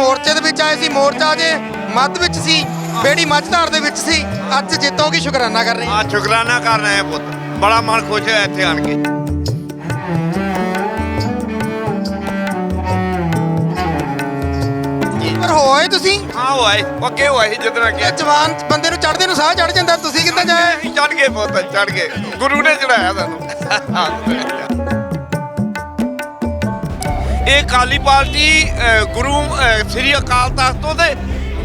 ਮੋਰਚੇ ਦੇ ਵਿੱਚ ਆਏ ਸੀ ਮੋਰਚਾ ਜੇ ਮੱਧ ਵਿੱਚ ਸੀ ਬੇੜੀ ਮੱਝਧਾਰ ਦੇ ਵਿੱਚ ਸੀ। ਅੱਜ ਜਿੱਤੋਗੇ ਸ਼ੁਕਰਾਨਾ ਕਰ ਰਹੇ ਹਾਂ। ਆ ਸ਼ੁਕਰਾਨਾ ਕਰ ਰਹੇ ਆ ਪੁੱਤ। ਬੜਾ ਮਨ ਖੁਸ਼ ਹੋਇਆ ਇੱਥੇ ਆਣ ਕੇ। ਪਰ ਹੋਏ ਤੁਸੀਂ? ਹਾਂ ਹੋਏ। ਪੱਕੇ ਹੋਏ ਜਿੱਦਣਾ ਕਿ ਜਵਾਨ ਬੰਦੇ ਨੂੰ ਚੜਦੇ ਨੂੰ ਸਾਹ ਚੜ ਜਾਂਦਾ ਤੁਸੀਂ ਕਿੱਦਾਂ ਜਾਏ? ਚੜ ਗਏ ਪੁੱਤ ਚੜ ਗਏ। ਗੁਰੂ ਨੇ ਚੜਾਇਆ ਸਾਨੂੰ। ਇਹ ਕਾਲੀ ਪਾਰਟੀ ਗੁਰੂ ਸ੍ਰੀ ਅਕਾਲ ਤਖਤ ਤੋਂ ਤੇ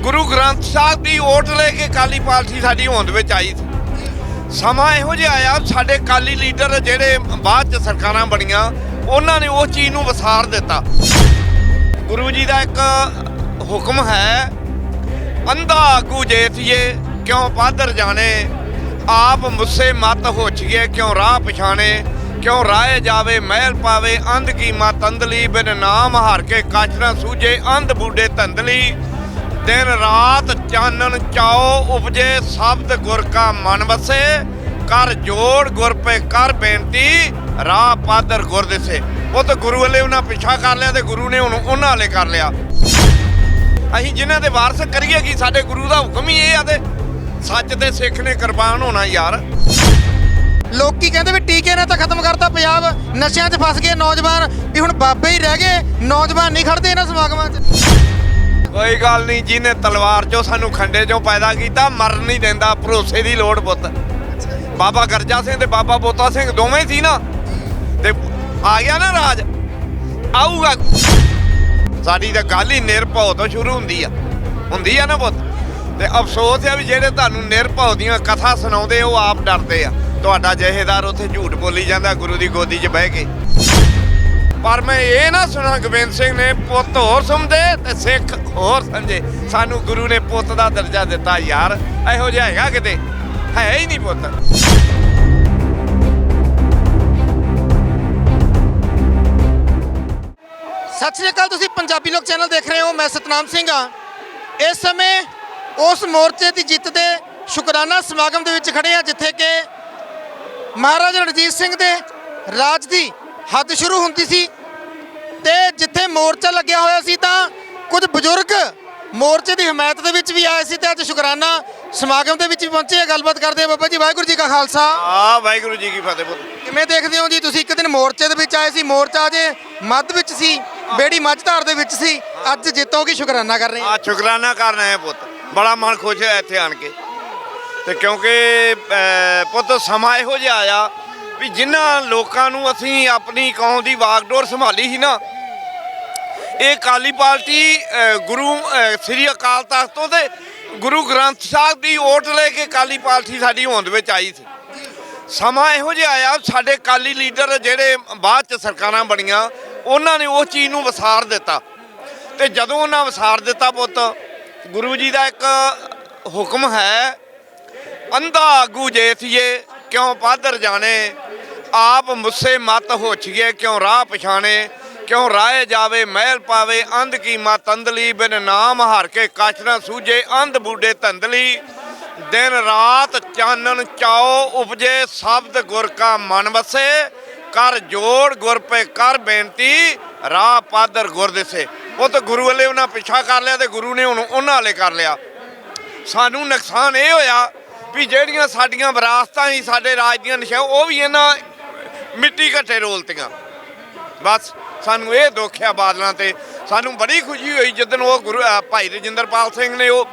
ਗੁਰੂ ਗ੍ਰੰਥ ਸਾਹਿਬ ਦੀ ਓਟ ਲੈ ਕੇ ਕਾਲੀ ਪਾਰਟੀ ਸਾਡੀ ਹੋਂਦ ਵਿੱਚ ਆਈ ਸੀ। ਸਮਾਂ ਇਹੋ ਜਿਹਾ ਆਇਆ, ਸਾਡੇ ਕਾਲੀ ਲੀਡਰ ਜਿਹੜੇ ਬਾਅਦ ਚ ਸਰਕਾਰਾਂ ਬਣੀਆਂ, ਉਹਨਾਂ ਨੇ ਉਸ ਚੀਜ਼ ਨੂੰ ਵਸਾਰ ਦਿੱਤਾ। ਗੁਰੂ ਜੀ ਦਾ ਇੱਕ ਹੁਕਮ ਹੈ, ਅੰਧਾ ਆਗੂ ਜੇਤੀਏ, ਕਿਉਂ ਪਾਦਰ ਜਾਣੇ, ਆਪ ਮੁੱਸੇ ਮਤ ਹੋਛੀਏ, ਕਿਉਂ ਰਾਹ ਪਛਾਣੇ ਕਿਉਂ ਰਾਏ ਜਾਵੇ, ਮਹਿਲ ਪਾਵੇ, ਅੰਧ ਕੀ ਮਤ ਅੰਧਲੀ ਬਿਨ ਨਾਮ ਹਾਰ ਕੇ ਕੱਚ ਨਾ ਅੰਧ ਬੂਡੇ ਧੰਦਲੀ। ਦਿਨ ਰਾਤ ਚਾਨਣ ਚਾਓ ਉਪਜੇ, ਸ਼ਬਦ ਗੁਰ ਕਾ ਮਨ ਵਸੇ। ਕਰ ਜੋੜ ਗੁਰ ਪੇ ਕਰ ਬੇਨਤੀ, ਰਾਹ ਪਾਦਰ ਗੁਰ ਦਿਸੇ। ਉਹ ਤਾਂ ਗੁਰੂ ਵਾਲੇ ਉਹਨਾਂ ਪਿੱਛਾ ਕਰ ਲਿਆ ਤੇ ਗੁਰੂ ਨੇ ਹੁਣ ਉਹਨਾਂ ਵਾਲੇ ਕਰ ਲਿਆ। ਅਸੀਂ ਜਿਨ੍ਹਾਂ ਦੇ ਵਾਰਸ ਕਰੀਏ ਕਿ ਸਾਡੇ ਗੁਰੂ ਦਾ ਹੁਕਮ ਹੀ ਇਹ ਆ ਤੇ ਸੱਚ ਤੇ ਸਿੱਖ ਨੇ ਕੁਰਬਾਨ ਹੋਣਾ ਯਾਰ। ਲੋਕੀ ਕਹਿੰਦੇ ਵੀ ਟੀਕੇ ਨੇ ਤਾਂ ਖਤਮ ਕਰਤਾ ਪੰਜਾਬ। ਨਸ਼ਿਆਂ 'ਚ ਫਸ ਗਏ ਨੌਜਵਾਨ। ਵੀ ਹੁਣ ਬਾਬੇ ਹੀ ਰਹਿ ਗਏ, ਨੌਜਵਾਨ ਨਹੀਂ ਖੜਦੇ ਇਹਨਾਂ ਸਮਾਗਮਾਂ 'ਚ। ਕੋਈ ਗੱਲ ਨਹੀਂ, ਜਿਹਨੇ ਤਲਵਾਰ ਚੋਂ ਸਾਨੂੰ ਖੰਡੇ ਚੋਂ ਪੈਦਾ ਕੀਤਾ, ਮਰਨ ਨਹੀਂ ਦਿੰਦਾ, ਭਰੋਸੇ ਦੀ ਲੋੜ ਪੁੱਤ। ਬਾਬਾ ਗਰਜਾ ਸਿੰਘ ਤੇ ਬਾਬਾ ਬੋਤਾ ਸਿੰਘ ਦੋਵੇਂ ਸੀ ਨਾ। ਤੇ ਆ ਗਿਆ ਨਾ ਰਾਜ। ਆਊਗਾ ਸਾਡੀ ਤਾਂ ਗੱਲ ਹੀ ਨਿਰਭਉ ਤੋਂ ਸ਼ੁਰੂ ਹੁੰਦੀ ਆ। ਹੁੰਦੀ ਆ ਨਾ ਪੁੱਤ। ਤੇ ਅਫਸੋਸ ਆ ਵੀ ਜਿਹੜੇ ਤੁਹਾਨੂੰ ਨਿਰਭਉ ਦੀਆਂ ਕਥਾ ਸੁਣਾਉਂਦੇ, ਉਹ ਆਪ ਡਰਦੇ ਆ। ਤੁਹਾਡਾ ਜਹੇਦਾਰ ਉੱਥੇ ਝੂਠ ਬੋਲੀ ਜਾਂਦਾ, ਗੁਰੂ ਦੀ ਗੋਦੀ 'ਚ ਬਹਿ ਕੇ। ਪਰ ਮੈਂ ਇਹ ਨਾ ਸੁਣਾ, ਗੋਬਿੰਦ ਸਿੰਘ ਨੇ ਪੁੱਤ ਹੋਰ ਸਮਝੇ ਤੇ ਸਿੱਖ ਹੋਰ ਸਮਝੇ। ਸਾਨੂੰ ਗੁਰੂ ਨੇ ਪੁੱਤ ਦਾ ਦਰਜਾ ਦਿੱਤਾ, ਯਾਰ, ਇਹੋ ਜਿਹਾ ਹੈਗਾ ਕਿਤੇ? ਹੈ ਹੀ ਨਹੀਂ ਪੁੱਤ। ਸਤਿ ਸ਼੍ਰੀ ਅਕਾਲ, ਤੁਸੀਂ ਪੰਜਾਬੀ ਲੋਕ ਚੈਨਲ ਦੇਖ ਰਹੇ ਹੋ, ਮੈਂ ਸਤਨਾਮ ਸਿੰਘ ਹਾਂ। ਇਸ ਸਮੇਂ ਉਸ ਮੋਰਚੇ ਦੀ ਜਿੱਤ ਦੇ ਸ਼ੁਕਰਾਨਾ ਸਮਾਗਮ ਦੇ ਵਿੱਚ ਖੜੇ ਆ ਜਿੱਥੇ ਕਿ ਮਹਾਰਾਜਾ ਰਣਜੀਤ ਸਿੰਘ ਦੇ ਰਾਜ ਦੀ ਹੱਦ ਸ਼ੁਰੂ ਹੁੰਦੀ ਸੀ ਤੇ ਜਿੱਥੇ ਮੋਰਚਾ ਲੱਗਿਆ ਹੋਇਆ ਸੀ ਤਾਂ ਕੁਝ ਬਜ਼ੁਰਗ ਮੋਰਚੇ ਦੀ ਹਮਾਇਤ ਦੇ ਵਿੱਚ ਵੀ ਆਏ ਸੀ ਤੇ ਅੱਜ ਸ਼ੁਕਰਾਨਾ ਸਮਾਗਮ ਦੇ ਵਿੱਚ ਵੀ ਪਹੁੰਚੇ ਆ। ਗੱਲਬਾਤ ਕਰਦੇ ਆ ਬਾਬਾ ਜੀ ਵਾਹਿਗੁਰੂ ਜੀ ਕਾ ਖਾਲਸਾ। ਆ ਵਾਹਿਗੁਰੂ ਜੀ ਕੀ ਫਤਿਹ ਕਿਵੇਂ ਦੇਖਦੇ ਹੋ ਜੀ ਤੁਸੀਂ? ਇੱਕ ਦਿਨ ਮੋਰਚੇ ਦੇ ਵਿੱਚ ਆਏ ਸੀ ਮੋਰਚਾ ਜੇ ਮੱਧ ਵਿੱਚ ਸੀ ਬੇੜੀ ਮੱਝਧਾਰ ਦੇ ਵਿੱਚ ਸੀ। ਅੱਜ ਜਿੱਤੋਗੇ ਸ਼ੁਕਰਾਨਾ ਕਰ ਰਹੇ ਆ ਸ਼ੁਕਰਾਨਾ ਕਰ ਰਹੇ ਆ ਪੁੱਤ। ਬੜਾ ਮਨ ਖੁਸ਼ ਹੋਇਆ ਇੱਥੇ ਆਣ ਕੇ। ਤੇ ਕਿਉਂਕਿ ਪੁੱਤ ਸਮਾਂ ਇਹੋ ਜਿਹਾ ਆਇਆ ਵੀ ਜਿਨ੍ਹਾਂ ਲੋਕਾਂ ਨੂੰ ਅਸੀਂ ਆਪਣੀ ਕੌਮ ਦੀ ਵਾਗਡੋਰ ਸੰਭਾਲੀ ਸੀ ਨਾ, ਇਹ ਕਾਲੀ ਪਾਰਟੀ ਗੁਰੂ ਸ੍ਰੀ ਅਕਾਲ ਤਖਤ ਤੋਂ ਤੇ ਗੁਰੂ ਗ੍ਰੰਥ ਸਾਹਿਬ ਦੀ ਓਟ ਲੈ ਕੇ ਕਾਲੀ ਪਾਰਟੀ ਸਾਡੀ ਹੋਂਦ ਵਿੱਚ ਆਈ ਸੀ। ਸਮਾਂ ਇਹੋ ਜਿਹਾ ਆਇਆ, ਸਾਡੇ ਕਾਲੀ ਲੀਡਰ ਜਿਹੜੇ ਬਾਅਦ ਚ ਸਰਕਾਰਾਂ ਬਣੀਆਂ, ਉਹਨਾਂ ਨੇ ਉਸ ਚੀਜ਼ ਨੂੰ ਵਸਾਰ ਦਿੱਤਾ। ਤੇ ਜਦੋਂ ਉਹਨਾਂ ਵਸਾਰ ਦਿੱਤਾ ਪੁੱਤ, ਗੁਰੂ ਜੀ ਦਾ ਇੱਕ ਹੁਕਮ ਹੈ ਅੰਧਾ ਆਗੂ ਜੇ ਜੇਤੀਏ ਕਿਉਂ ਪਾਦਰ ਜਾਣੇ? ਆਪ ਮੁੱਸੇ ਮਤ ਹੋਛੀਏ ਕਿਉਂ ਰਾਹ ਪਛਾਣੇ? ਕਿਉਂ ਰਾਏ ਜਾਵੇ, ਮਹਿਲ ਪਾਵੇ, ਅੰਧ ਕੀ ਮਤ? ਅੰਧਲੀ ਬਿਨ ਨਾਮ ਹਾਰ ਕੇ ਕੱਚ ਨਾ ਸੂਝੇ, ਅੰਧ ਬੂਡੇ ਧੰਦਲੀ। ਦਿਨ ਰਾਤ ਚਾਨਣ ਚਾਓ ਉਪਜੇ, ਸ਼ਬਦ ਗੁਰ ਕਾ ਮਨ ਵਸੇ। ਕਰ ਜੋੜ ਗੁਰ ਪੇ ਕਰ ਬੇਨਤੀ, ਰਾਹ ਪਾਦਰ ਗੁਰ ਦਿਸੇ। ਉਹ ਤਾਂ ਗੁਰੂ ਵਾਲੇ ਉਹਨਾਂ ਪਿੱਛਾ ਕਰ ਲਿਆ ਤੇ ਗੁਰੂ ਨੇ ਹੁਣ ਉਹਨਾਂ ਵਾਲੇ ਕਰ ਲਿਆ। ਸਾਨੂੰ ਨੁਕਸਾਨ ਇਹ ਹੋਇਆ ਵੀ ਜਿਹੜੀਆਂ ਸਾਡੀਆਂ ਵਿਰਾਸਤਾਂ ਸੀ ਸਾਡੇ ਰਾਜ ਦੀਆਂ ਨਿਸ਼ਾਨ ਉਹ ਵੀ ਇਹਨਾਂ ਮਿੱਟੀ ਘੱਟੇ ਰੋਲਤੀਆਂ। ਬਸ ਸਾਨੂੰ ਇਹ ਦੁੱਖ ਆ ਬਾਦਲਾਂ ਤੇ। ਸਾਨੂੰ ਬੜੀ ਖੁਸ਼ੀ ਹੋਈ ਜਦੋਂ ਉਹ ਗੁਰੂ ਭਾਈ ਰਜਿੰਦਰਪਾਲ ਸਿੰਘ ਨੇ ਉਹ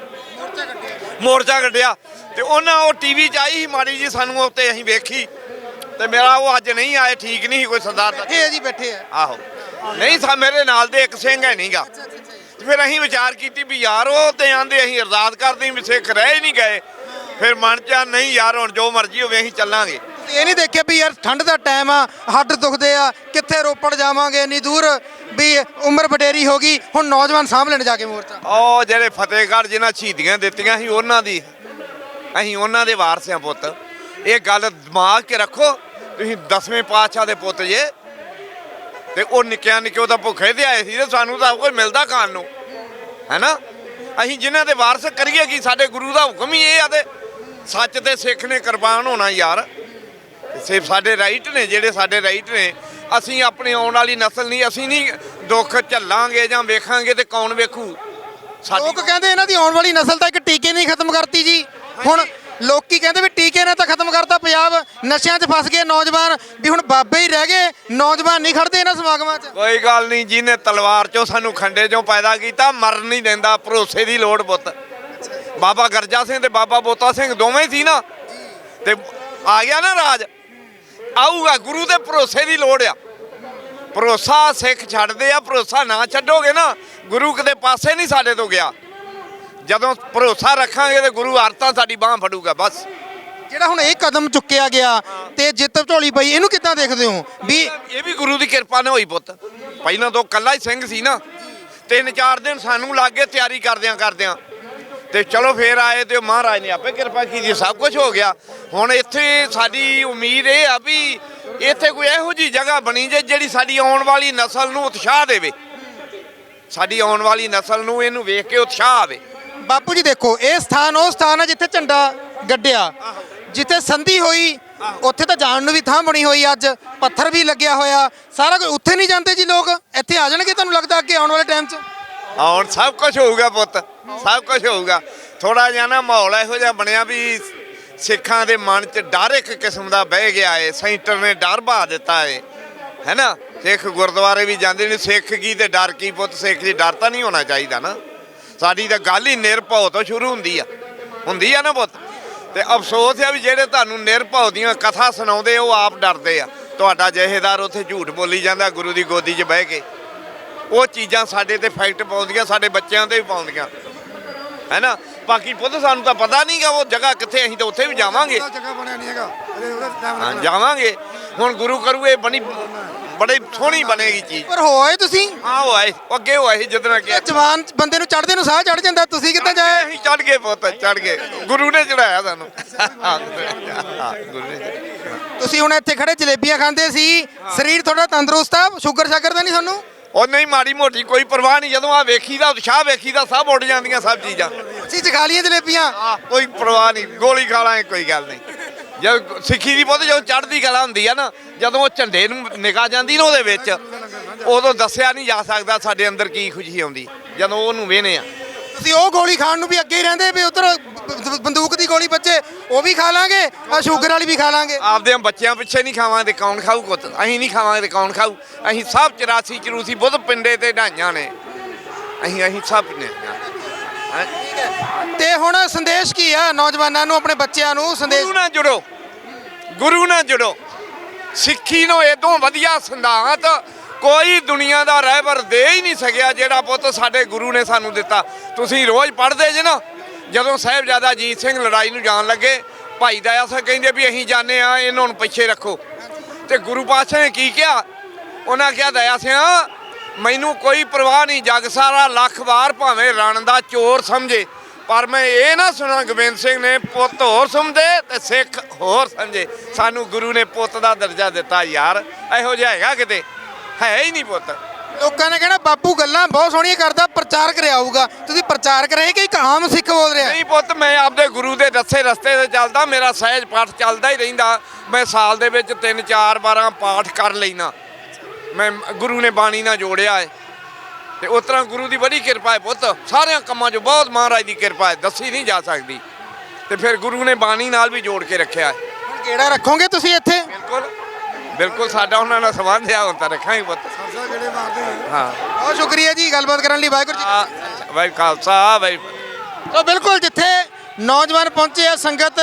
ਮੋਰਚਾ ਕੱਢਿਆ। ਤੇ ਉਹਨਾਂ ਉਹ ਟੀਵੀ 'ਚ ਆਈ ਸੀ ਮਾੜੀ ਜੀ ਸਾਨੂੰ ਉੱਤੇ ਅਸੀਂ ਵੇਖੀ। ਤੇ ਮੇਰਾ ਉਹ ਅੱਜ ਨਹੀਂ ਆਏ ਠੀਕ ਨਹੀਂ ਕੋਈ ਸਰਦਾਰ। ਬੈਠੇ ਆ ਜੀ ਬੈਠੇ ਆ। ਆਹੋ। ਨਹੀਂ ਸਾ ਮੇਰੇ ਨਾਲ ਦੇ ਇੱਕ ਸਿੰਘ ਹੈ ਨਹੀਂਗਾ ਫਿਰ ਅਸੀਂ ਵਿਚਾਰ ਕੀਤੀ ਵੀ ਯਾਰ ਉਹ ਤੇ ਆਂਦੇ ਅਸੀਂ ਅਰਦਾਸ ਕਰਦੇ ਹਾਂ ਵੀ ਸਿੱਖ ਰਹਿ ਹੀ ਨਹੀਂ ਗਏ। ਫਿਰ ਮਨ ਚ ਆ, ਨਹੀਂ ਯਾਰ ਹੁਣ ਜੋ ਮਰਜ਼ੀ ਹੋਵੇ ਅਸੀਂ ਚੱਲਾਂਗੇ। ਇਹ ਨਹੀਂ ਦੇਖਿਆ ਵੀ ਯਾਰ ਠੰਡ ਦਾ ਟਾਈਮ ਆ ਹੱਡ ਦੁਖਦੇ ਆ ਕਿੱਥੇ ਰੋਪੜ ਜਾਵਾਂਗੇ ਇੰਨੀ ਦੂਰ? ਵੀ ਉਮਰ ਵਡੇਰੀ ਹੋ ਗਈ ਹੁਣ ਨੌਜਵਾਨ ਸਾਂਭ ਲੈਣ ਜਾ ਕੇ ਮੋਰਚਾ। ਉਹ ਜਿਹੜੇ ਫਤਿਹਗੜ੍ਹ ਜਿਨ੍ਹਾਂ ਸ਼ਹੀਦੀਆਂ ਦਿੱਤੀਆਂ ਸੀ ਉਹਨਾਂ ਦੀ ਅਸੀਂ ਉਹਨਾਂ ਦੇ ਵਾਰਸ ਹਾਂ ਪੁੱਤ। ਇਹ ਗੱਲ ਦਿਮਾਗ 'ਚ ਰੱਖੋ ਤੁਸੀਂ ਦਸਵੇਂ ਪਾਤਸ਼ਾਹ ਦੇ ਪੁੱਤ ਜੇ। ਤੇ ਉਹ ਨਿੱਕਿਆਂ ਨਿੱਕੇ ਉਹਦਾ ਭੁੱਖੇ ਤੇ ਆਏ ਸੀ ਤੇ ਸਾਨੂੰ ਤਾਂ ਕੁਝ ਮਿਲਦਾ ਖਾਣ ਨੂੰ। ਹੈਨਾ? ਅਸੀਂ ਜਿਨ੍ਹਾਂ ਦੇ ਵਾਰਸ ਕਰੀਏ ਕੀ? ਸਾਡੇ ਗੁਰੂ ਦਾ ਹੁਕਮ ਹੀ ਇਹ ਆ ਤੇ ਸੱਚ ਤੇ ਸਿੱਖ ਨੇ ਕੁਰਬਾਨ ਹੋਣਾ ਯਾਰ। ਸਿਰਫ ਸਾਡੇ ਰਾਈਟ ਨੇ ਜਿਹੜੇ ਸਾਡੇ ਰਾਈਟ ਨੇ ਅਸੀਂ ਆਪਣੀ ਆਉਣ ਵਾਲੀ ਨਸਲ ਨਹੀਂ ਅਸੀਂ ਨਹੀਂ ਦੁੱਖ ਝੱਲਾਂਗੇ ਜਾਂ ਵੇਖਾਂਗੇ ਤੇ ਕੌਣ ਵੇਖੂ? ਲੋਕ ਕਹਿੰਦੇ ਇਹਨਾਂ ਦੀ ਆਉਣ ਵਾਲੀ ਨਸਲ ਤਾਂ ਇੱਕ ਟੀਕੇ ਨਹੀਂ ਖਤਮ ਕਰਤੀ ਜੀ। ਹੁਣ ਲੋਕੀ ਕਹਿੰਦੇ ਵੀ ਟੀਕੇ ਨੇ ਤਾਂ ਖਤਮ ਕਰਤਾ ਨਸ਼ਿਆਂ 'ਚ ਫਸ ਗਏ ਨੌਜਵਾਨ ਵੀ ਹੁਣ ਬਾਬੇ ਹੀ ਰਹਿ ਗਏ, ਨੌਜਵਾਨ ਨਹੀਂ ਖੜਦੇ ਇਹਨਾਂ ਸਮਾਗਮਾਂ 'ਚ। ਕੋਈ ਗੱਲ ਨਹੀਂ, ਜਿਹਨੇ ਤਲਵਾਰ ਚੋਂ ਸਾਨੂੰ ਖੰਡੇ ਚੋਂ ਪੈਦਾ ਕੀਤਾ, ਮਰਨ ਨਹੀਂ ਦਿੰਦਾ, ਭਰੋਸੇ ਦੀ ਲੋੜ ਪੁੱਤ। ਬਾਬਾ ਗਰਜਾ ਸਿੰਘ ਤੇ ਬਾਬਾ ਬੋਤਾ ਸਿੰਘ ਦੋਵੇਂ ਸੀ ਨਾ। ਤੇ ਆ ਗਿਆ ਨਾ ਰਾਜ। ਆਊਗਾ, ਗੁਰੂ ਦੇ ਭਰੋਸੇ ਦੀ ਲੋੜ ਆ। ਭਰੋਸਾ ਸਿੱਖ ਛੱਡਦੇ ਆ, ਭਰੋਸਾ ਨਾ ਛੱਡੋਗੇ ਨਾ, ਗੁਰੂ ਕਿਤੇ ਪਾਸੇ ਨਹੀਂ ਸਾਡੇ ਤੋਂ ਗਿਆ। ਜਦੋਂ ਭਰੋਸਾ ਰੱਖਾਂਗੇ ਤੇ ਗੁਰੂ ਆਰਤਾਂ ਸਾਡੀ ਬਾਹ ਫੜੂਗਾ, ਬਸ। ਜਿਹੜਾ ਹੁਣ ਇਹ ਕਦਮ ਚੁੱਕਿਆ ਗਿਆ ਤੇ ਜਿੱਤ ਝੋਲੀ ਪਈ ਇਹਨੂੰ ਕਿੱਦਾਂ ਦੇਖਦੇ ਹੋ? ਵੀ ਇਹ ਵੀ ਗੁਰੂ ਦੀ ਕਿਰਪਾ ਨਾਲ ਹੋਈ ਪੁੱਤ। ਪਹਿਲਾਂ ਤੋਂ ਕੱਲਾ ਹੀ ਸਿੰਘ ਸੀ ਨਾ। ਤਿੰਨ ਚਾਰ ਦਿਨ ਸਾਨੂੰ ਲੱਗ ਗਏ ਤਿਆਰੀ ਕਰਦਿਆਂ ਕਰਦਿਆਂ। ਤੇ ਚਲੋ ਫੇਰ ਆਏ ਤੇ ਮਹਾਰਾਜ ਨੇ ਆਪੇ ਕਿਰਪਾ ਕੀਤੀ ਸਭ ਕੁਝ ਹੋ ਗਿਆ। ਹੁਣ ਇੱਥੇ ਸਾਡੀ ਉਮੀਦ ਇਹ ਆ ਵੀ ਇੱਥੇ ਕੋਈ ਇਹੋ ਜੀ ਜਗ੍ਹਾ ਬਣੀ ਜੇ ਜਿਹੜੀ ਸਾਡੀ ਆਉਣ ਵਾਲੀ ਨਸਲ ਨੂੰ ਉਤਸ਼ਾਹ ਦੇਵੇ। ਸਾਡੀ ਆਉਣ ਵਾਲੀ ਨਸਲ ਨੂੰ ਇਹਨੂੰ ਵੇਖ ਕੇ ਉਤਸ਼ਾਹ ਆਵੇ। ਬਾਪੂ ਜੀ ਦੇਖੋ ਇਹ ਸਥਾਨ ਉਹ ਸਥਾਨ ਹੈ ਜਿੱਥੇ ਝੰਡਾ ਗੱਡਿਆ। ਜਿੱਥੇ ਸੰਧੀ ਹੋਈ, ਉੱਥੇ ਤਾਂ ਜਾਣ ਨੂੰ ਵੀ ਥਾਂ ਬਣੀ ਹੋਈ ਅੱਜ, ਪੱਥਰ ਵੀ ਲੱਗਿਆ ਹੋਇਆ। ਸਾਰਾ ਕੁਝ ਉੱਥੇ ਨਹੀਂ ਜਾਂਦੇ ਜੀ ਲੋਕ? ਇੱਥੇ ਆ ਜਾਣਗੇ ਤੁਹਾਨੂੰ ਲੱਗਦਾ ਅੱਗੇ ਆਉਣ ਵਾਲੇ ਟਾਈਮ 'ਚ? ਹੁਣ ਸਭ ਕੁਝ ਹੋਊਗਾ ਪੁੱਤ, ਸਭ ਕੁਝ ਹੋਊਗਾ। ਥੋੜਾ ਜਿਹਾ ਨਾ ਮਾਹੌਲ ਇਹੋ ਜਿਹਾ ਬਣਿਆ ਵੀ ਸਿੱਖਾਂ ਦੇ ਮਨ 'ਚ ਡਰ ਇੱਕ ਕਿਸਮ ਦਾ ਬਹਿ ਗਿਆ ਏ, ਸੈਂਟਰ ਨੇ ਡਰ ਬਹਾ ਦਿੱਤਾ ਏ। ਹੈਨਾ ਸਿੱਖ ਗੁਰਦੁਆਰੇ ਵੀ ਜਾਂਦੇ ਨੇ, ਸਿੱਖ ਕੀ ਤੇ ਡਰ ਕੀ ਪੁੱਤ, ਸਿੱਖ ਦੀ ਡਰ ਤਾਂ ਨਹੀਂ ਹੋਣਾ ਚਾਹੀਦਾ ਨਾ। ਸਾਡੀ ਤਾਂ ਗੱਲ ਹੀ ਨਿਰਭਉ ਤੋਂ ਸ਼ੁਰੂ ਹੁੰਦੀ ਆ। ਹੁੰਦੀ ਆ ਨਾ ਪੁੱਤ? ਤੇ ਅਫਸੋਸ ਆ ਵੀ ਜਿਹੜੇ ਤੁਹਾਨੂੰ ਨਿਰਭਉ ਦੀਆਂ ਕਥਾ ਸੁਣਾਉਂਦੇ ਉਹ ਆਪ ਡਰਦੇ ਆ। ਤੁਹਾਡਾ ਜਹੇਦਾਰ ਉੱਥੇ ਝੂਠ ਬੋਲੀ ਜਾਂਦਾ ਗੁਰੂ ਦੀ ਗੋਦੀ 'ਚ ਬਹਿ ਕੇ। ਉਹ ਚੀਜ਼ਾਂ ਸਾਡੇ ਤੇ ਫੈਕਟ ਪਾਉਂਦੀਆਂ ਸਾਡੇ ਬੱਚਿਆਂ ਤੇ ਵੀ ਪਾਉਂਦੀਆਂ। ਹੈਨਾ? ਬਾਕੀ ਪੁੱਤ ਸਾਨੂੰ ਤਾਂ ਪਤਾ ਨਹੀਂਗਾ ਉਹ ਜਗ੍ਹਾ ਕਿੱਥੇ ਅਸੀਂ ਤਾਂ ਉੱਥੇ ਵੀ ਜਾਵਾਂਗੇ। ਜਗ੍ਹਾ ਬਣਿਆ ਨਹੀਂ ਹੈਗਾ। ਹਾਂ ਜਾਵਾਂਗੇ। ਹੁਣ ਗੁਰੂ ਕਰੂ ਇਹ ਬਣੀ ਬੜੀ ਸੋਹਣੀ ਬਣੇਗੀ ਚੀਜ਼। ਪਰ ਹੋਏ ਤੁਸੀਂ? ਹਾਂ ਉਹ ਆਏ ਉਹ ਅੱਗੇ ਉਹ ਆਏ ਜਦੋਂ ਅੱਗੇ। ਇਹ ਜਵਾਨ ਬੰਦੇ ਨੂੰ ਚੜਦੇ ਨੂੰ ਸਾਹ ਚੜ ਜਾਂਦਾ ਤੁਸੀਂ ਕਿੱਦਾਂ ਜਾਏ? ਅਸੀਂ ਚੜ ਗਏ ਪੁੱਤ ਚੜ ਗਏ। ਗੁਰੂ ਨੇ ਚੜਾਇਆ ਸਾਨੂੰ। ਹਾਂ, ਗੁਰੂ ਨੇ। ਤੁਸੀਂ ਹੁਣ ਇੱਥੇ ਖੜੇ ਜਲੇਬੀਆਂ ਖਾਂਦੇ ਸੀ। ਸਰੀਰ ਤੁਹਾਡਾ ਤੰਦਰੁਸਤ ਆ ਸ਼ੂਗਰ ਸ਼ਾਗਰ ਤਾਂ ਨਹੀਂ ਤੁਹਾਨੂੰ? ਉਹ ਨਹੀਂ ਮਾੜੀ ਮੋਟੀ ਕੋਈ ਪਰਵਾਹ ਨਹੀਂ ਜਦੋਂ ਆ ਵੇਖੀਦਾ ਉਤਸ਼ਾਹ ਵੇਖੀਦਾ ਸਭ ਉੱਡ ਜਾਂਦੀਆਂ ਸਭ ਚੀਜ਼ਾਂ। ਅਸੀਂ ਚ ਖਾ ਲਈਆਂ ਜਲੇਬੀਆਂ। ਕੋਈ ਪਰਵਾਹ ਨਹੀਂ ਗੋਲੀ ਖਾ ਲਾਂਗੇ ਕੋਈ ਗੱਲ ਨਹੀਂ। ਜਦ ਸਿੱਖੀ ਦੀ ਬਹੁਤ ਜਦੋਂ ਚੜ੍ਹਦੀ ਕਲਾ ਹੁੰਦੀ ਆ ਨਾ ਜਦੋਂ ਉਹ ਝੰਡੇ ਨੂੰ ਨਿਗਾਹ ਜਾਂਦੀ ਨਾ ਉਹਦੇ ਵਿੱਚ ਉਦੋਂ ਦੱਸਿਆ ਨਹੀਂ ਜਾ ਸਕਦਾ ਸਾਡੇ ਅੰਦਰ ਕੀ ਖੁਸ਼ੀ ਆਉਂਦੀ ਜਦੋਂ ਉਹਨੂੰ ਵੇਹਨੇ ਆ। ਤੁਸੀਂ ਉਹ ਗੋਲੀ ਖਾਣ ਨੂੰ ਵੀ ਅੱਗੇ ਹੀ ਰਹਿੰਦੇ ਵੀ ਉਧਰ ਬੰਦੂਕ ਦੀ ਗੋਲੀ ਬੱਚੇ ਉਹ ਵੀ ਖਾ ਲਾਂਗੇ ਆ ਸ਼ੂਗਰ ਵਾਲੀ ਵੀ ਖਾ ਲਾਂਗੇ। ਆਪਦੇ ਬੱਚਿਆਂ ਪਿੱਛੇ ਨਹੀਂ ਖਾਵਾਂਗੇ ਤੇ ਕੌਣ ਖਾਊ ਕੁੱਤ ਅਸੀਂ ਨਹੀਂ ਖਾਵਾਂਗੇ ਤੇ ਕੌਣ ਖਾਊ? ਅਸੀਂ ਸਭ 84 ਚਰੂਸੀ ਬੁੱਧ ਪਿੰਡੇ ਤੇ ਢਾਈਆਂ ਨੇ। ਅਸੀਂ ਅਸੀਂ ਸਭ ਨੇ ਹੈਂ? ਤੇ ਹੁਣ ਸੰਦੇਸ਼ ਕੀ ਆ ਨੌਜਵਾਨਾਂ ਨੂੰ, ਆਪਣੇ ਬੱਚਿਆਂ ਨੂੰ ਸੰਦੇਸ਼ ਗੁਰੂ ਨਾਲ ਜੁੜੋ। ਗੁਰੂ ਨਾਲ ਜੁੜੋ। ਸਿੱਖੀ ਨੂੰ ਇਦੋਂ ਵਧੀਆ ਸਿਧਾਂਤ ਕੋਈ ਦੁਨੀਆ ਦਾ ਰਹਿਬਰ ਦੇ ਹੀ ਨਹੀਂ ਸਕਿਆ ਜਿਹੜਾ ਪੁੱਤ ਸਾਡੇ ਗੁਰੂ ਨੇ ਸਾਨੂੰ ਦਿੱਤਾ। ਤੁਸੀਂ ਰੋਜ਼ ਪੜ੍ਹਦੇ ਜੇ ਨਾ, ਜਦੋਂ ਸਾਹਿਬਜ਼ਾਦਾ ਅਜੀਤ ਸਿੰਘ ਲੜਾਈ ਨੂੰ ਜਾਣ ਲੱਗੇ, ਭਾਈ ਦਇਆ ਸਿੰਘ ਕਹਿੰਦੇ ਵੀ ਅਸੀਂ ਜਾਣੇ ਆ, ਇਹਨਾਂ ਨੂੰ ਪਿੱਛੇ ਰੱਖੋ। ਤੇ ਗੁਰੂ ਪਾਤਸ਼ਾਹ ਨੇ ਕੀ ਕਿਹਾ? ਉਹਨਾਂ ਕਿਹਾ, ਦਇਆ ਸਿੰਘ ਮੈਨੂੰ ਕੋਈ ਪਰਵਾਹ ਨਹੀਂ ਜਗ ਸਾਰਾ ਲੱਖ ਵਾਰ ਭਾਵੇਂ ਰਣ ਦਾ ਚੋਰ ਸਮਝੇ। ਪਰ ਮੈਂ ਇਹ ਨਾ ਸੁਣਾ ਗੋਬਿੰਦ ਸਿੰਘ ਨੇ ਪੁੱਤ ਹੋਰ ਸਮਝੇ ਤੇ ਸਿੱਖ ਹੋਰ ਸਮਝੇ। ਸਾਨੂੰ ਗੁਰੂ ਨੇ ਪੁੱਤ ਦਾ ਦਰਜਾ ਦਿੱਤਾ ਯਾਰ। ਇਹੋ ਜਿਹਾ ਹੈਗਾ ਕਿਤੇ? ਹੈ ਹੀ ਨਹੀਂ ਪੁੱਤ। ਲੋਕਾਂ ਨੇ ਕਹਿਣਾ ਬਾਪੂ ਗੱਲਾਂ ਬਹੁਤ ਸੋਹਣੀਆਂ ਕਰਦਾ ਪ੍ਰਚਾਰ ਕਰਿਆ ਆਊਗਾ ਤੁਸੀਂ ਪ੍ਰਚਾਰ ਕਰੇ ਕਿ ਆਮ ਸਿੱਖ ਬੋਲ ਰਿਹਾ? ਨਹੀਂ ਪੁੱਤ ਮੈਂ ਆਪਦੇ ਗੁਰੂ ਦੇ ਦੱਸੇ ਰਸਤੇ ਤੇ ਚੱਲਦਾ ਮੇਰਾ ਸਹਿਜ ਪਾਠ ਚੱਲਦਾ ਹੀ ਰਹਿੰਦਾ। ਮੈਂ ਸਾਲ ਦੇ ਵਿੱਚ ਤਿੰਨ ਚਾਰ ਵਾਰਾਂ ਪਾਠ ਕਰ ਲੈਣਾ ਮੈਂ ਗੁਰੂ ਨੇ ਬਾਣੀ ਨਾਲ ਜੋੜਿਆ ਹੈ ਤੇ ਉਸ ਤਰ੍ਹਾਂ ਗੁਰੂ ਦੀ ਬੜੀ ਕਿਰਪਾ ਹੈ ਪੁੱਤ। ਸਾਰਿਆਂ ਕੰਮਾਂ 'ਚ ਬਹੁਤ ਮਹਾਰਾਜ ਦੀ ਕਿਰਪਾ ਹੈ ਦੱਸੀ ਨਹੀਂ ਜਾ ਸਕਦੀ। ਤੇ ਫਿਰ ਗੁਰੂ ਨੇ ਬਾਣੀ ਨਾਲ ਵੀ ਜੋੜ ਕੇ ਰੱਖਿਆ ਹੈ ਹੁਣ ਕਿਹੜਾ ਰੱਖੋਗੇ ਤੁਸੀਂ ਇੱਥੇ? ਬਿਲਕੁਲ ਬਿਲਕੁਲ ਸਾਡਾ ਉਹਨਾਂ ਨਾਲ ਸੰਬੰਧ ਆ ਹੁਣ ਤਾਂ ਰੱਖਾਂਗੇ ਪੁੱਤ। ਸਰਸਾ ਜਿਹੜੇ ਮਾਰਦੇ ਹਾਂ। ਬਹੁਤ ਸ਼ੁਕਰੀਆ ਜੀ ਗੱਲਬਾਤ ਕਰਨ ਲਈ ਵਾਹਿਗੁਰੂ ਜੀ ਵਾਹਿ ਖਾਲਸਾ ਵਾਹਿ। ਤੋ ਬਿਲਕੁਲ ਜਿੱਥੇ ਨੌਜਵਾਨ ਪਹੁੰਚੇ ਆ ਸੰਗਤ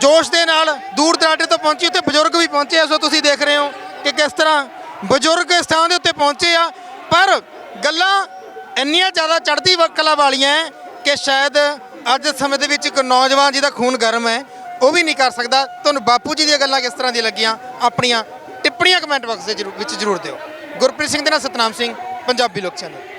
ਜੋਸ਼ ਦੇ ਨਾਲ ਦੂਰ ਦਰਾਡੇ ਤੋਂ ਪਹੁੰਚੀ ਉੱਥੇ ਬਜ਼ੁਰਗ ਵੀ ਪਹੁੰਚੇ ਆ ਸੋ ਤੁਸੀਂ ਦੇਖ ਰਹੇ ਹੋ ਕਿ ਕਿਸ ਤਰ੍ਹਾਂ ਬਜ਼ੁਰਗ ਇਸ ਥਾਂ ਦੇ ਉੱਤੇ ਪਹੁੰਚੇ ਆ, ਪਰ ਗੱਲਾਂ ਇੰਨੀਆਂ ਜ਼ਿਆਦਾ ਚੜ੍ਹਦੀ ਵ- ਕਲਾ ਵਾਲੀਆਂ ਹੈ ਕਿ ਸ਼ਾਇਦ ਅੱਜ ਸਮੇਂ ਦੇ ਵਿੱਚ ਇੱਕ ਨੌਜਵਾਨ ਜਿਹਦਾ ਖੂਨ ਗਰਮ ਹੈ, ਉਹ ਵੀ ਨਹੀਂ ਕਰ ਸਕਦਾ। ਤੁਹਾਨੂੰ ਬਾਪੂ ਜੀ ਦੀਆਂ ਗੱਲਾਂ ਕਿਸ ਤਰ੍ਹਾਂ ਦੀਆਂ ਲੱਗੀਆਂ? ਆਪਣੀਆਂ ਟਿੱਪਣੀਆਂ ਕਮੈਂਟ ਬਾਕਸ ਦੇ ਜ਼ਰੂਰ- ਵਿੱਚ ਜ਼ਰੂਰ ਦਿਓ। ਗੁਰਪ੍ਰੀਤ ਸਿੰਘ ਦੇ ਨਾਲ ਸਤਨਾਮ ਸਿੰਘ, ਪੰਜਾਬੀ ਲੋਕ ਚੈਨਲ।